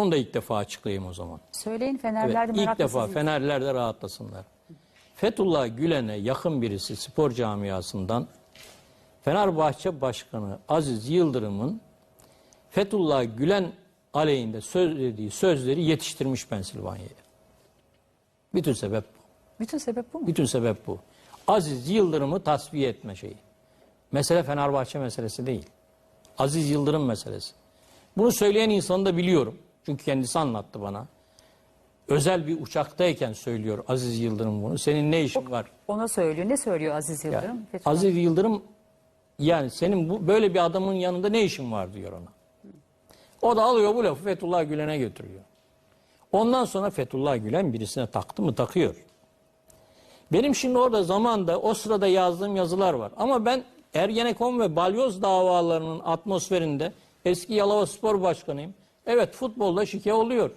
Onu da ilk defa açıklayayım o zaman. Söyleyin Evet, Fenerler de ilk defa sizi- Fenerler de rahatlasınlar. Fethullah Gülen'e yakın birisi spor camiasından Fenerbahçe Başkanı Aziz Yıldırım'ın Fethullah Gülen aleyhinde söylediği sözleri yetiştirmiş Pensilvanya'ya. Bütün sebep bu. Bütün sebep bu mu? Bütün sebep bu. Aziz Yıldırım'ı tasfiye etme şeyi. Mesele Fenerbahçe meselesi değil. Aziz Yıldırım meselesi. Bunu söyleyen insanı da biliyorum. Çünkü kendisi anlattı bana. Özel bir uçaktayken söylüyor Aziz Yıldırım bunu. Senin ne işin var? Ona söylüyor. Ne söylüyor Aziz Yıldırım? Fethullah- Aziz Yıldırım yani senin bu böyle bir adamın yanında ne işin var diyor ona. O da alıyor bu lafı Fethullah Gülen'e götürüyor. Ondan sonra Fethullah Gülen birisine taktı mı takıyor. Benim şimdi orada zamanda o sırada yazdığım yazılar var. Ama ben Ergenekon ve Balyoz davalarının atmosferinde eski Yalova Spor Başkanıyım. Evet futbolda şike oluyor.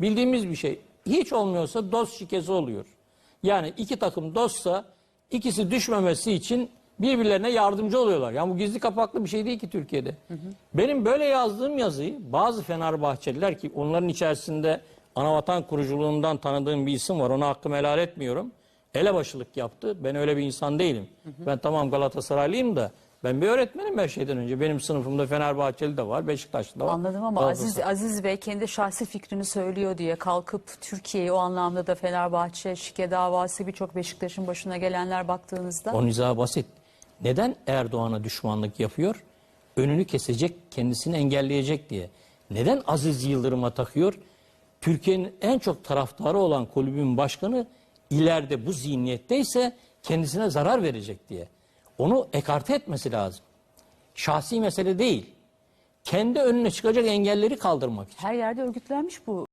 Bildiğimiz bir şey. Hiç olmuyorsa dost şikesi oluyor. Yani iki takım dostsa ikisi düşmemesi için birbirlerine yardımcı oluyorlar. Yani bu gizli kapaklı bir şey değil ki Türkiye'de. Benim böyle yazdığım yazıyı bazı Fenerbahçeliler ki onların içerisinde Anavatan kuruculuğundan tanıdığım bir isim var. Ona hakkımı helal etmiyorum. Elebaşılık yaptı. Ben öyle bir insan değilim. Ben tamam Galatasaraylıyım da ben bir öğretmenim her şeyden önce. Benim sınıfımda Fenerbahçeli de var, Beşiktaşlı da var. Anladım ama Aziz Aziz Bey kendi şahsi fikrini söylüyor diye kalkıp Türkiye'yi o anlamda da Fenerbahçe, şike davası birçok Beşiktaş'ın başına gelenler baktığınızda O nizah basit. Neden Erdoğan'a düşmanlık yapıyor? Önünü kesecek, kendisini engelleyecek diye. Neden Aziz Yıldırım'a takıyor? Türkiye'nin en çok taraftarı olan kulübün başkanı ileride bu zihniyetteyse kendisine zarar verecek diye. Onu ekarte etmesi lazım. Şahsi mesele değil. Kendi önüne çıkacak engelleri kaldırmak için. her yerde örgütlenmiş bu